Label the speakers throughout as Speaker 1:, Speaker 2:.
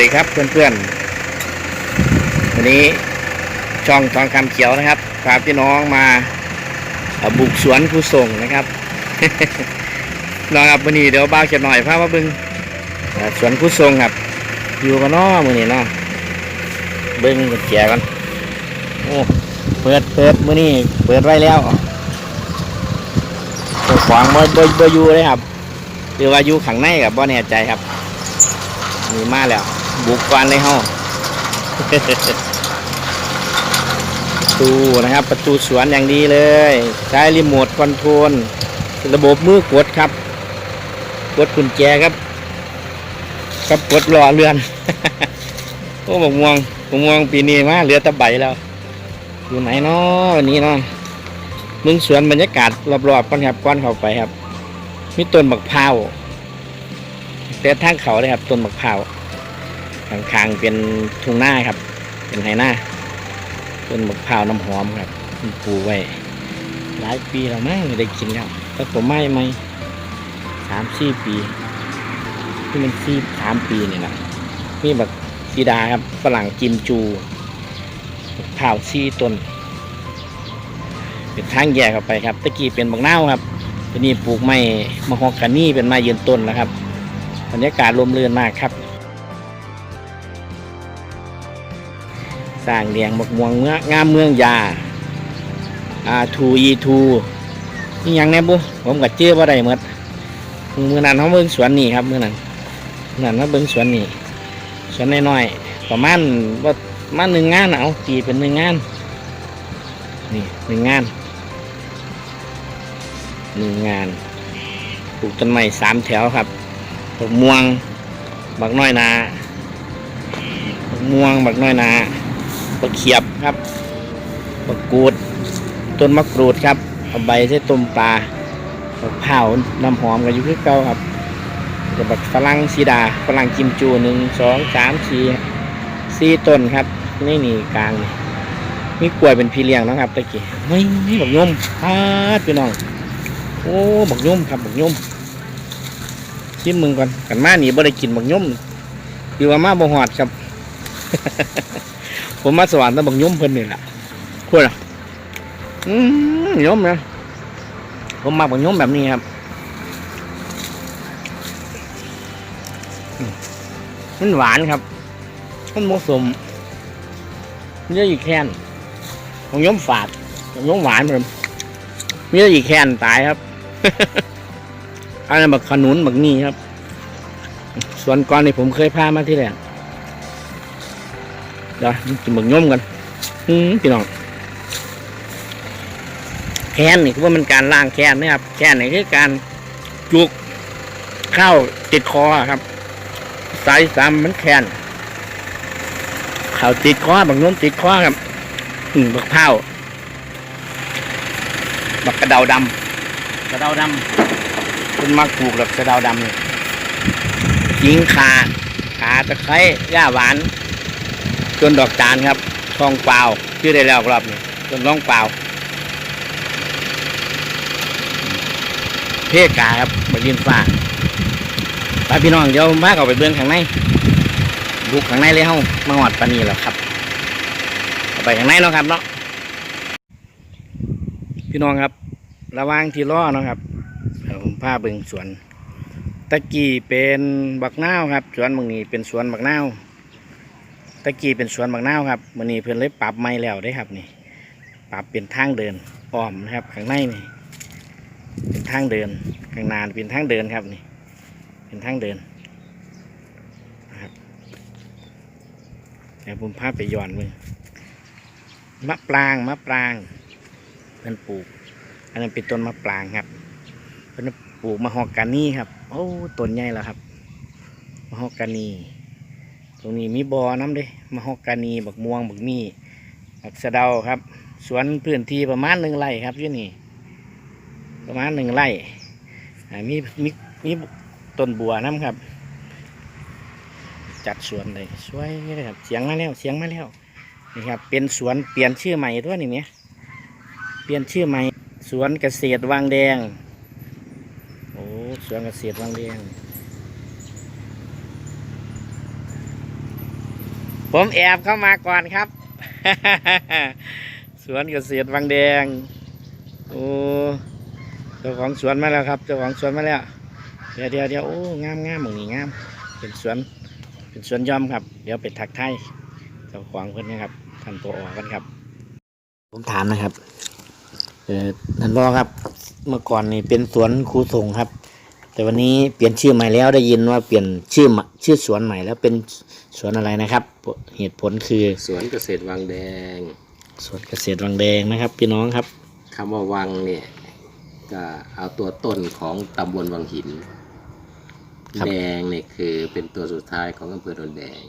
Speaker 1: วัสดีครับเพื่อนๆ วันนี้ช่องทองคำเขียวนะครับพาพี่น้องมาบุกสวนผู้ส่งนะครับน้องครับวันนี้เดี๋ยวบ้าวจะหน่อยพามาบึงสวนผู้ส่งครับ อยู่กันน้อมือนี้เนาะเบิ้งกุญแจกันโอ้เปิดเปิดมือนี้เปิดไว้แล้วเจ้างบ่บ่บ่อยู่เลยครับหรือว่าอยู่ข้างในกับบ่แน่ใจครับมีมาแล้ว บุกกวนเลยเฮาประตูนะครับ ประตูสวนอย่างดีเลย ใช้รีโมทคอนโทรลระบบมือกดครับ กดกุญแจครับกับกดหล่อเรือนโอ้บอกม่วงบอกม่วงปีนี้มาเหลือตะใบแล้ว อยู่ไหนเนาะวันนี้เนาะมึงสวนบรรยากาศรอบๆก่อนครับก้อนเข้าไปครับ มีต้นบักพร้าวแต่ทางเขาเลยครับต้นบักพร้าว ข้างๆเป็นทุ่งนาครับ เป็นไหหน้าต้นมะพร้าวน้ำหอมครับปลูกไว้หลายปีแล้วมั้งได้กินครับแต่ผมไม่ไม่สามสี่ปี ที่มันสี่สามปีเนี่ยนะนี่แบบซีดาครับฝรั่งกิมจูมะพร้าวซี่ต้นเป็นทางแยกเข้าไปครับตะกี้เป็นบักนาวครับทีนี้ปลูกไม้มะฮอกกานี่เป็นไม้ยืนต้นแล้วครับบรรยากาศลมเรือนมากครับ สร้างเลียงบักม่วงเมืองงามเมืองยาอาทูอีทูนี่ยังแน่บุผมกับเจ้าบ่ได้หมดมือนั้นเขาเบิ่งสวนนี่ครับมือนั้นมือนั้นเขาเบิ่งสวนนี่สวนน้อยๆประมาณว่ามาหนึ่งงานเอาตีเป็นหนึ่งงานนี่หนึ่งงานหนึ่งงานปลูกต้นไม้สามแถวครับบักม่วงบักน้อยนาบักม่วงบักน้อยนา บักเขียบครับบักกูด ต้นมะกรูดครับเอาใบใส่ต้มปลาเผาวน้ำหอมกันอยู่คือเก่าครับกับบักฝรั่งสีดาฝรั่งกิมจูหนึ่งสองสามสี่สี่ต้นครับนี่นี่กลางนี่มีกล้วยเป็นพี่เลี้ยงนะครับตะกี้ไม่ไม่บักย่อมพาดพี่น้องโอ้บักย่มครับบักย่มชิมมึงก่อนกันมาหนีบ่ได้กินบักย่อมคือว่ามาบ่หอดครับ ผมมาสวรรค์ตะบักยุ่มเพิ่นนี่แหละพูดอะอืมยุ่มนะผมมาบักยุ่มแบบนี้ครับมันหวานครับมันผสมมันจะอีกแค่นบักยุ่มฝาดบักยุ่มหวานเพิ่มมีแต่อีกแค่นตายครับอันนั้นบักขนุนบักนี่ครับ ส่วนก่อนนี่ผมเคยพามาที่แรก เดี๋ยวกินหมึกย่อมกันอืมพี่น้องแคนนี่คือว่ามันการล่างแคนนะครับแคนนี่คือการจุกข้าวติดคอครับสายสามมันแคนข้าวติดคอบักย่อมติดคอครับอืมบักเผาบักกระเดาดำกระเดาดำเป็นมักปลูกแบบกระเดาดำเนี่ยยิงขาขาตะไคร้หญ้าหวาน ต้นดอกจานครับทองเปล่าชื่อได้แล้วครับนี่ต้นร่องเปล่า เพกาครับบดินฟ้าไปพี่น้องเดี๋ยวมาเอาไปเบื้องข้างในบุกข้างในเลยเฮ้ามาหอดปานีแล้วครับไปข้างในเนาะครับเนาะพี่น้องครับ ระว่างที่รอเนาะครับผมพาเบิ่งสวนตะกี้เป็นบักนาวครับ สวนบางนี้เป็นสวนบักนาว ตะกี้เป็นสวนบางนาวครับมันนี้เพิ่อนเลยปรับใหม่แล้วได้ครับนี่ ปรับเป็นทางเดินอ้อมนะครับข้างในนี่เป็นทางเดินข้างนานเป็นทางเดินครับนี่ เป็นทางเดินนะครับเดี๋ยวผมพาไปย้อนมึงมะปรางมะปรางเพิ่นปลูก อันนั้นเป็นต้นมะปรางครับเพิ่นปลูกมะฮอกกานี่ครับโอ้ต้นใหญ่แล้วครับมะฮอกกานี ตรงนี้มีบอน้ำเด้มะฮอกกานีบักม่วงบักมี่บักสะเดาครับ สวนพื้นที่ประมาณหนึ่งไร่ครับที่นี่ ประมาณหนึ่งไร่มีมีมีต้นบัวน้ำครับ จัดสวนเลยสวยเลยครับเสียงมาแล้วเสียงมาแล้วนี่ครับเป็นสวนเปลี่ยนชื่อใหม่ด้วยนี่เนี่ยเปลี่ยนชื่อใหม่ สวนเกษตรวังแดงโอ้สวนเกษตรวังแดง ผมแอบเข้ามาก่อนครับ สวนเกษตรวังแดง โอ้เจ้าของสวนมาแล้วครับ เจ้าของสวนมาแล้ว เดี๋ยวเดี๋ยวเดี๋ยวโอ้งามงามหมองนี้งาม เป็นสวน เป็นสวนย่อมครับ เดี๋ยวไปทักไทยเจ้าของเพิ่นนะครับท่านตัวออกกันครับ ผมถามนะครับ เออท่านรอครับ เมื่อก่อนนี่เป็นสวนครูส่งครับ แต่วันนี้เปลี่ยนชื่อใหม่แล้วได้ยินว่าเปลี่ยนชื่อใหม่ชื่อสวนใหม่แล้วเป็นสวนอะไรนะครับ เหตุผลคือ
Speaker 2: สวนเกษตรวังแดง
Speaker 1: สวนเกษตรวังแดงนะครับ พี่น้องครับ
Speaker 2: คำว่าวังเนี่ยก็เอาตัวต้นของตำบลวังหิน
Speaker 1: ครับ
Speaker 2: แดงเนี่ยคือเป็นตัวสุดท้ายของอำเภอโดนแดง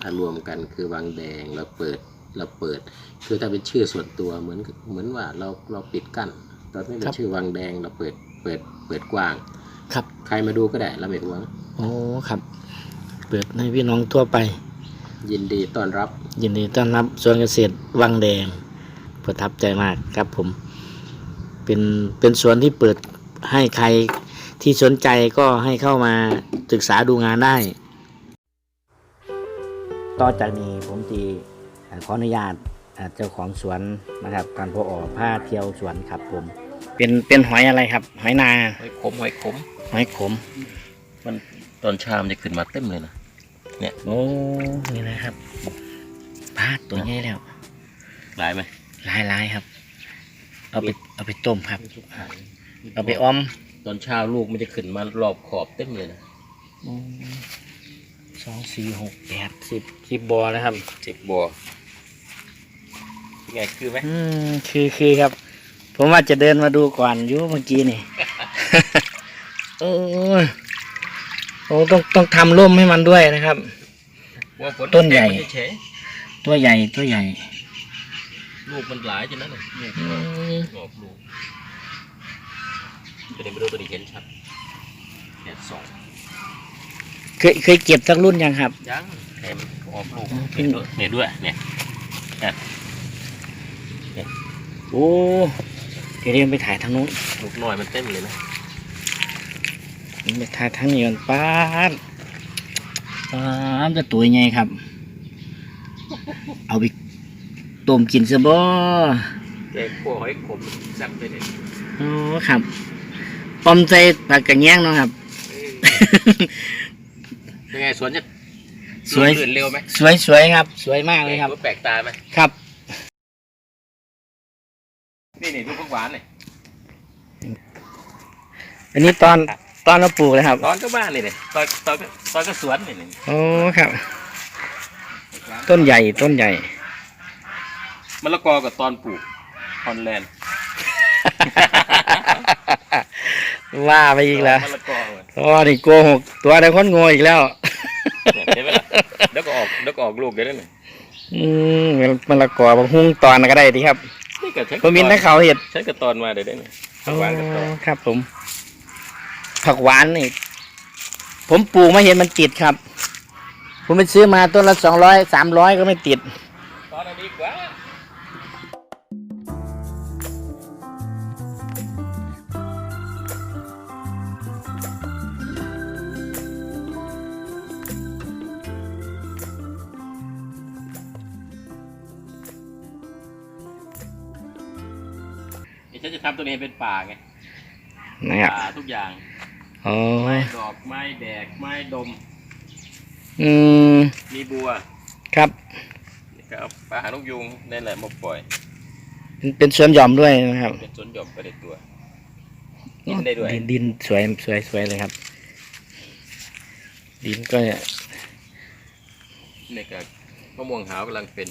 Speaker 2: ถ้ารวมกันคือวังแดงเราเปิดเราเปิด คือถ้าเป็นชื่อส่วนตัวเหมือนเหมือนว่าเราเราปิดกั้นตอนนี้เป็นชื่อวังแดงเราเปิดเปิดเปิดกว้าง
Speaker 1: ครับ
Speaker 2: ใครมาดูก็ได้เราไม่หวง
Speaker 1: โอ้ครับ เปิดให้พี่น้องทั่วไป
Speaker 2: ยินดีต้อนรับ
Speaker 1: ยินดีต้อนรับสวนเกษตรวังแดง ประทับใจมากครับผม เป็นเป็นสวนที่เปิดให้ใครที่สนใจก็ให้เข้ามาศึกษาดูงานได้ ต่อจากนี้ผมจีขออนุญาตอ่าเจ้าของสวนนะครับการพอออกผ้าเที่ยวสวนครับผม เป็นเป็นหอยอะไรครับ หอยนา
Speaker 2: หอยขม หอยขม
Speaker 1: หอยขม
Speaker 2: มันตอนเช้ามันจะขึ้นมาเต็มเลยนะ
Speaker 1: โอ้นี่นะครับพาดตัวใหญ่แล้ว
Speaker 2: หลายไหม
Speaker 1: ลายลายๆครับ เอาไปเอาไปต้มครับ เอาไปอ้อม
Speaker 2: ตอนเช้าลูกมันจะขึ้นมารอบขอบเต็มเลยนะ
Speaker 1: สองสี่หกแปดสิบสิบบอนะครับ
Speaker 2: สิบบัวเป็นไงคือไหม
Speaker 1: อืมคือคือครับ ผมว่าจะเดินมาดูก่อนอยู่เมื่อกี้นี่ โอ้ยโอ้ต้องต้องทำร่มให้มันด้วยนะครับ
Speaker 2: ว่าฝ
Speaker 1: ต้นใหญ่
Speaker 2: เฉย
Speaker 1: ตัวใหญ่ตัวใหญ่
Speaker 2: ๆลูกมันหลายจนนั้นเลยลูก
Speaker 1: อืม
Speaker 2: ออกลูกตัวนี้ไม่รู้ตัวนี้เห็นชัดแค่สอง
Speaker 1: เคยเคยเก็บสักรุ่นยังครับ
Speaker 2: ยังแถมออกลูก
Speaker 1: อืม
Speaker 2: เนี่ยด้วยเนี่ยด้วยเนี่ย
Speaker 1: โอ้เดี๋ยวเรียนไปถ่ายทางนู้น
Speaker 2: ลูกน้อยมันเต็มเลยนะ
Speaker 1: ไปถ่ายทางนี้ก่อนป้าดป้าดจะตัวใหญ่ครับ เอาไปต้มกินซะบ่
Speaker 2: แกงขั่วหอยขมแซ่บเลยเนี่ย
Speaker 1: โอ้ครับปอมใส่ผักกระแยงเนาะครับ
Speaker 2: เป็นไงสวนจะ
Speaker 1: สวย
Speaker 2: ลื่นเร็วไหม
Speaker 1: สวยสวยครับ สวยมากเลยครับ
Speaker 2: แปลกตาไหม
Speaker 1: ครับ
Speaker 2: นี่นี่ลูกผักหวานเนี่ย
Speaker 1: อันนี้ตอน ตอนเราปลูกเลยครับ
Speaker 2: ตอนก็บ้านนี่เนี่ยตอนตอนก็ตอนก็สวนนี่นี่
Speaker 1: โอ้ครับ ต้นใหญ่ต้นใหญ่
Speaker 2: มะละกอกับตอนปลูกฮอนแลนด์
Speaker 1: ว่าไปอีกแล้ว
Speaker 2: มะละกอเว้ย
Speaker 1: อ๋อนี่โกหกตัวแต่คนโง่อีกแล้ว
Speaker 2: เห็นไหมล่ะเดี๋ยวก็ออกเดี๋ยวก็ออกลูกเดี๋ยวนั่นน่ะ
Speaker 1: อืมมันละกอบางหุ้งตอนก็ได้ดีครับ
Speaker 2: นี่ก็ใช้
Speaker 1: ผมมินถ้าเขาเห็ด
Speaker 2: ใช้กระตอนมาเดี๋ยวได้เนี่ยผักหวานกระตอน
Speaker 1: ครับผม ผักหวานนี่ ผมปลูกมาเห็นมันติดครับ ผมไปซื้อมาต้นละสองร้อยสามร้อยก็ไม่ติด
Speaker 2: ตอนดีกว่าเดี๋ยวฉันจะทำตัวนี้ให้เป็นป่าไง
Speaker 1: นะครับ
Speaker 2: ป่าทุกอย่าง
Speaker 1: โอ้
Speaker 2: ไม้
Speaker 1: ย
Speaker 2: ดอกไม้แดกไม้ดม
Speaker 1: อืม
Speaker 2: มีบัว
Speaker 1: ครับ
Speaker 2: นี่ก็เอาปลาหางนกยุงนั่นแหละมาปล่อย
Speaker 1: เป็นเป็นสวนหย่อมด้วยนะครับ
Speaker 2: เป็นสวนหย่อมไปในตัว กินได้ด้วย
Speaker 1: นดินสวยสวยสวยเลยครับ ดินก็
Speaker 2: นี่ก็มะม่วงหาวกำลังเป็น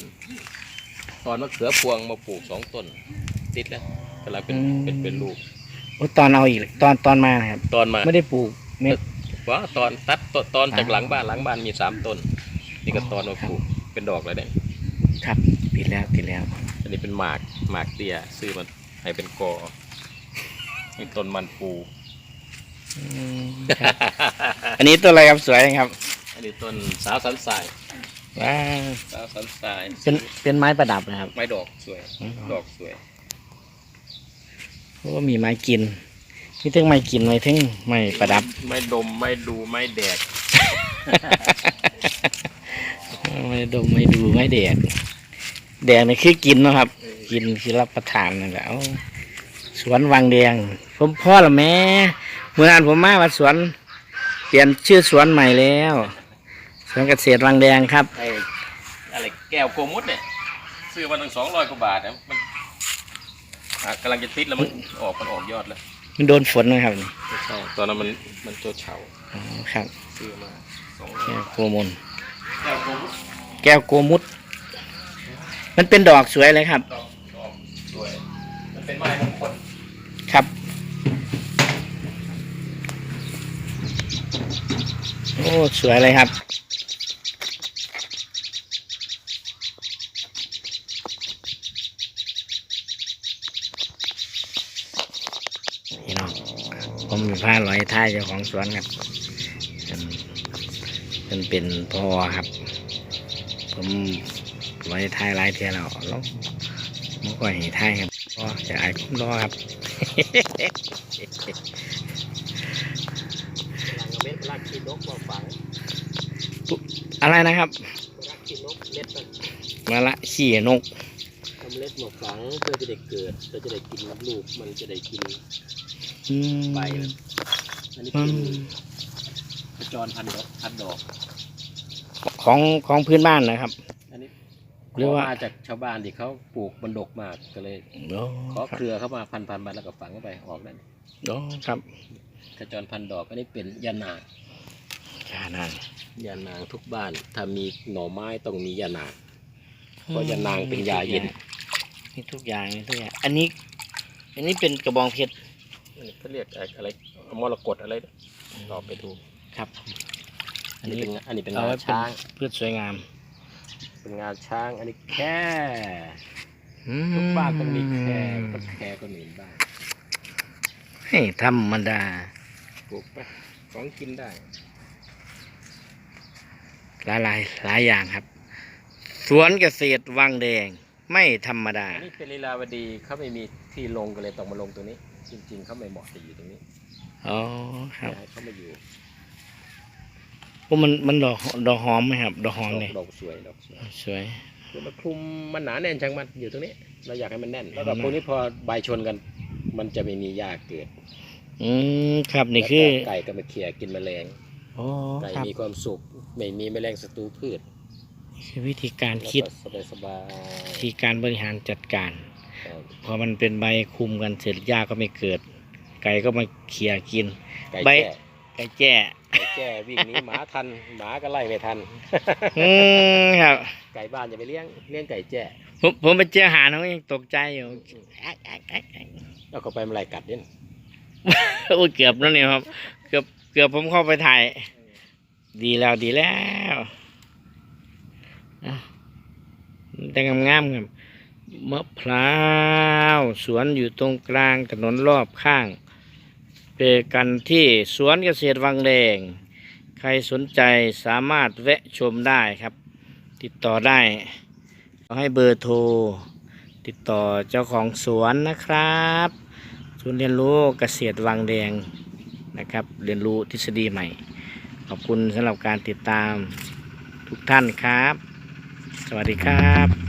Speaker 2: ตอนมะเขือพวงมาปลูกสองต้น ติดแล้วกำลังเป็นเป็นเป็นลูก
Speaker 1: โอ้ตอนเอาอีกตอนตอนมานะครับ
Speaker 2: ตอนมา
Speaker 1: ไม่ได้ปลูกเม็ด
Speaker 2: ว่าตอนตัดตอนตอนจาก
Speaker 1: อ่า
Speaker 2: หลังบ้านหลังบ้านมีสามต้น นี่ก็ตอนมาปลูกเป็นดอกแล้วเนี่ย
Speaker 1: ครับติดแล้วติดแล้ว
Speaker 2: อันนี้เป็นหมากหมากเตี้ยซื้อมาให้เป็นกอมีต้นมันปู
Speaker 1: อืมครับอันนี้ตัวอะไรครับสวยครับ
Speaker 2: อันนี้ต้นสาวสันทราย
Speaker 1: ว้าว
Speaker 2: สาวสันทราย
Speaker 1: เป็นเป็นไม้ประดับนะครับ
Speaker 2: ไม้ดอกสวย
Speaker 1: อืม
Speaker 2: ดอกสวย
Speaker 1: เพราะว่ามีไม้กินมีทั้งไม้กินไม้ทั้งไม้ประดับ
Speaker 2: ไม้ดมไม้ดูไม้แดก
Speaker 1: อืไม่ดมไม่ดูไม่แดกแดกนี่คือกินเนาะครับ กินคือรับประทานนั่นแหละเอาสวนวังแดง ผมพ่อละแม่เมื่อนานผมมาวัดสวน เปลี่ยนชื่อสวนใหม่แล้วสวนเกษตรวังแดงครับ
Speaker 2: ไอ้อะไรแก้วโกมุดเนี่ยซื้อมาตั้งสองร้อยกว่าบาทนะมัน อะกำลังจะติดแล้วมันออกมันออกยอดแล้ว
Speaker 1: มันโดนฝนนะครับนี่
Speaker 2: ไม่ใช่ตอนนั้นมันมันโจเฉา
Speaker 1: อ๋อครับ
Speaker 2: ซื้อมาสอง
Speaker 1: แก้วโกมล
Speaker 2: แก้วโกมุด
Speaker 1: แก้วโกมุด มันเป็นดอกสวยเลยครับ
Speaker 2: ดอกดอกสวย มันเป็นไม้มงคล
Speaker 1: ครับโอ้สวยเลยครับ พี่น้อง ผมมีผ้าลอยท้ายเจ้าของสวนครับเป็นเป็นพอครับ ผมลอยท้ายลายเทียแล้วแล้วมันก็เห็นท้ายครับก็จะอายผมรอครับอะไรนะครับ
Speaker 2: มา
Speaker 1: ละขี่นก
Speaker 2: ทำเล็ดหมาฝังเพื่อจะได้เกิดเพื่อจะได้กินลูกมันจะได้กิน
Speaker 1: อืม
Speaker 2: ใบมันอันนี้
Speaker 1: อื
Speaker 2: เป็น
Speaker 1: ม
Speaker 2: ขจรพันดอกพันดอก
Speaker 1: ของของพื้นบ้านนะครับ
Speaker 2: อันนี้
Speaker 1: เรียกว่า
Speaker 2: ขอมาจากชาวบ้านที่เขาปลูกมันดกมากก็เลย
Speaker 1: โอ้
Speaker 2: ขอ
Speaker 1: ครั
Speaker 2: เค
Speaker 1: บ
Speaker 2: รือเข้ามาพันพันๆใบแล้วก็ฝังเข้าไปออกนั่น
Speaker 1: โอ้ครับ
Speaker 2: ขจรพันดอกอันนี้เป็นยานาง
Speaker 1: ยานัง
Speaker 2: ยานางทุกบ้าน ถ้ามีหน่อไม้ต้องมียานาง เพราะยานางเป็นยาเย็น
Speaker 1: มีทุกอย่างมีทุกอย่าง อันนี้ อันนี้เป็นกระบองเพชร
Speaker 2: อันนี้ เขาเรียกอะไรมรกตอะไรเนี่ยลองไปดู
Speaker 1: ครับ
Speaker 2: อันนี้เป็นอันนี้เป็น
Speaker 1: เอา
Speaker 2: งา
Speaker 1: ไว้เป็น
Speaker 2: ช้าง
Speaker 1: พืชสวยงาม
Speaker 2: เป็นงาช้างอันนี้แค่
Speaker 1: อื
Speaker 2: ทุกบ้านต้องมีแค่ต้นแค่ก็หนึ่งบ้าน
Speaker 1: ให้ธรรมดา
Speaker 2: ปลูกไปของกินได้
Speaker 1: หลายหลายหลายอย่างครับ สวนเกษตรวังแดงไม่ธรรมดา
Speaker 2: อันนี้เป็นลีลาวดีเขาไม่มีที่ลงก็เลยต้องมาลงตรงนี้ จริง ๆเขาไม่เหมาะจะอยู่ตรงนี้
Speaker 1: อ๋อครับ
Speaker 2: อยากให้เขามาอยู่
Speaker 1: พวกมันมันดอกดอกหอมไหมครับ ดอกหอม
Speaker 2: ดอก
Speaker 1: เนี่ย
Speaker 2: ดอกสวยดอกสวย
Speaker 1: สวย
Speaker 2: คือมันคลุมมันหนาแน่นจังมันอยู่ตรงนี้ เราอยากให้มันแน่น แล้วก็
Speaker 1: อืม
Speaker 2: พวกนี้พอใบชนกัน มันจะไม่มีหญ้าเกิด
Speaker 1: อืมครับนี่คือ
Speaker 2: แล้วก็ไก่ก็มาเขี่ยกินแมลง
Speaker 1: โอ้
Speaker 2: ไก่
Speaker 1: ครับ
Speaker 2: มีความสุขไม่มีแมลงศัตรูพืช
Speaker 1: นี่คือวิธีการ
Speaker 2: แล้ว
Speaker 1: คิด
Speaker 2: ก็สบายสบาย
Speaker 1: วิธีการบริหารจัดการ
Speaker 2: ๆครับ
Speaker 1: พอมันเป็นใบคุมกันเสร็จหญ้าก็ไม่เกิด ไก่ก็มาเขี่ยกิน
Speaker 2: ไก่
Speaker 1: ใบ
Speaker 2: แจ้
Speaker 1: ไก่แจ้
Speaker 2: ไก่แจ้วิ่งหนีหมาทันหมาก็ไล่ไม่ทัน
Speaker 1: อืมครับ
Speaker 2: ไก่บ้านจะไปเลี้ยงเลี้ยงไก่แจ้
Speaker 1: ผมผมไปเจอหาน้องยังตกใจอยู่แอ๊กแอ๊กแอ๊กแอ๊ก
Speaker 2: แล้วก็ไปมาไล่กัดเนี่ย
Speaker 1: โอ้ยเกือบแล้วเนี่ยครับ เกือบเกือบผมเข้าไปถ่าย ดีแล้วดีแล้วอะแต่งงามๆครับ มะพร้าวสวนอยู่ตรงกลางถนนรอบข้างเปกันที่สวนเกษตรวังแดง ใครสนใจสามารถแวะชมได้ครับ ติดต่อได้ขอให้เบอร์โทร ติดต่อเจ้าของสวนนะครับศูนย์เรียนรู้เกษตรวังแดงนะครับ เรียนรู้ทฤษฎีใหม่ ขอบคุณสำหรับการติดตามทุกท่านครับ สวัสดีครับ